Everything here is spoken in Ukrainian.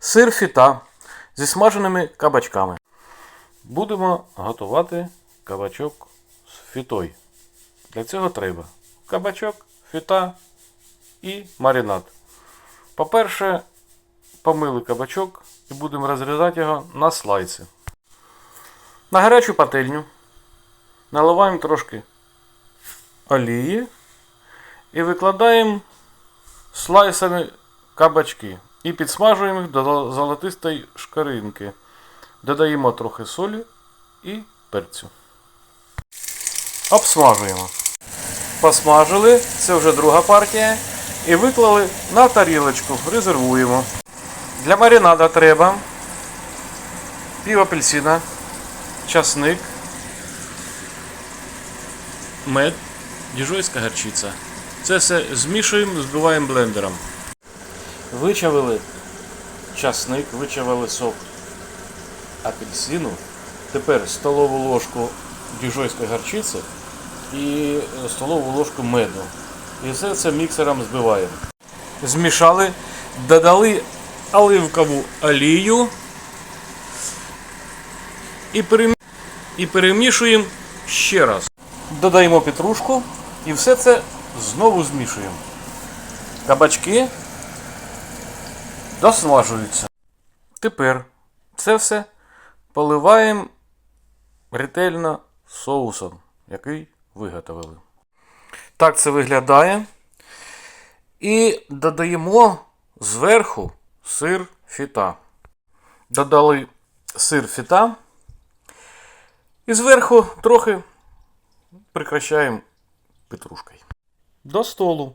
сир фіта зі смаженими кабачками. Будемо готувати кабачок з фітою. Для цього треба кабачок, фіта і маринад. По-перше, помили кабачок і будемо розрізати його на слайси. На гарячу пательню наливаємо трошки олії і викладаємо слайсами кабачки і підсмажуємо їх до золотистої шкаринки. Додаємо трохи солі і перцю. Обсмажуємо. Посмажили, це вже друга партія. І виклали на тарілочку, резервуємо. Для маринада треба пів апельсина, часник, мед, діжойська гарчиця. Це все змішуємо, збиваємо блендером. Вичавили часник, вичавили сок апельсину. Тепер столову ложку діжойської гарчиці і столову ложку меду. І все це міксером збиваємо. Змішали, додали оливкову олію і перемішуємо ще раз. Додаємо петрушку і все це знову змішуємо. Кабачки досмажуються. Тепер це все поливаємо ретельно соусом, який виготовили. Так це виглядає. І додаємо зверху сир фіта. Додали сир фіта. І зверху трохи прикращаємо петрушкою. До столу.